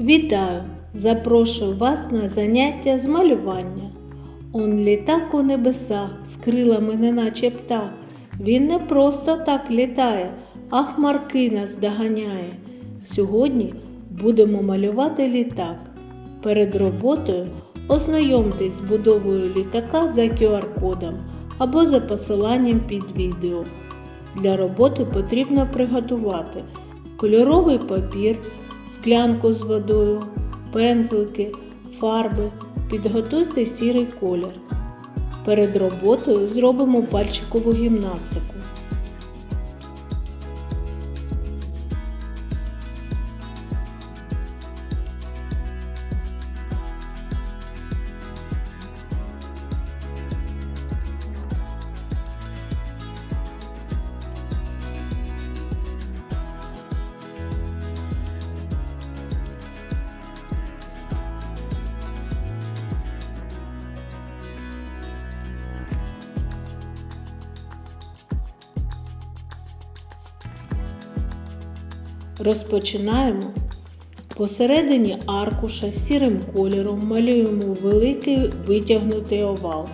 Вітаю! Запрошую вас на заняття з малювання. Он літак у небесах з крилами неначе птах. Він не просто так літає, а хмарки нас доганяє. Сьогодні будемо малювати літак. Перед роботою ознайомтесь з будовою літака за QR-кодом або за посиланням під відео. Для роботи потрібно приготувати кольоровий папір, склянку з водою, пензлики, фарби. Підготуйте сірий колір. Перед роботою зробимо пальчикову гімнастику. Розпочинаємо. Посередині аркуша сірим кольором малюємо великий витягнутий овал.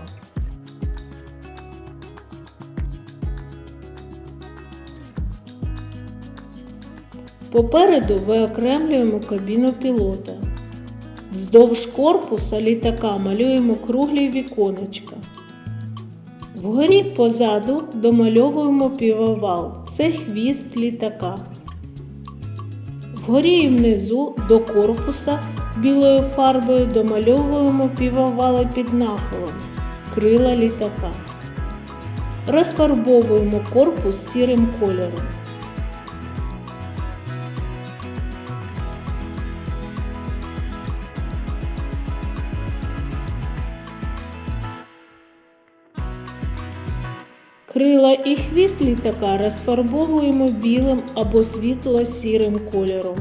Попереду виокремлюємо кабіну пілота. Вздовж корпуса літака малюємо круглі віконечка. Вгорі позаду домальовуємо півовал. Це хвіст літака. Вгорі і внизу до корпуса білою фарбою домальовуємо півовали під нахилом, крила літака. Розфарбовуємо корпус сірим кольором. Крила і хвіст літака розфарбовуємо білим або світло-сірим кольором.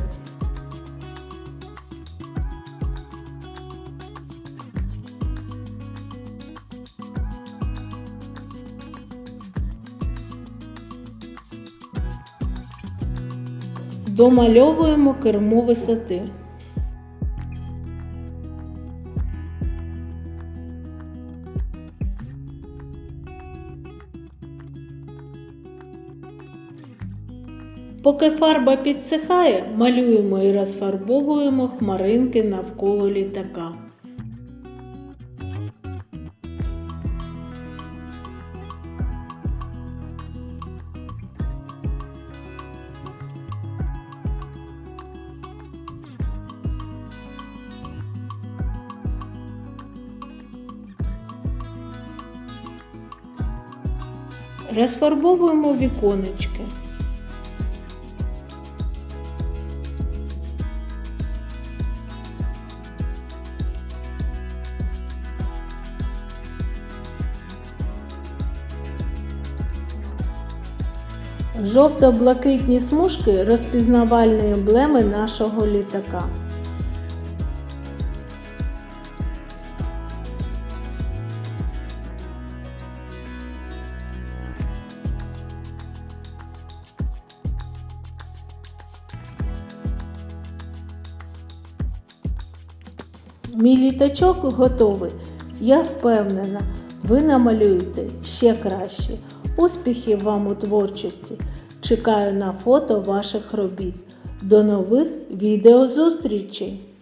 Домальовуємо кермо висоти. Поки фарба підсихає, малюємо і розфарбовуємо хмаринки навколо літака. Розфарбовуємо віконечки. Жовто-блакитні смужки розпізнавальні емблеми нашого літака. Мій літачок готовий. Я впевнена, ви намалюєте ще краще. Успіхів вам у творчості! Чекаю на фото ваших робіт. До нових відеозустрічей!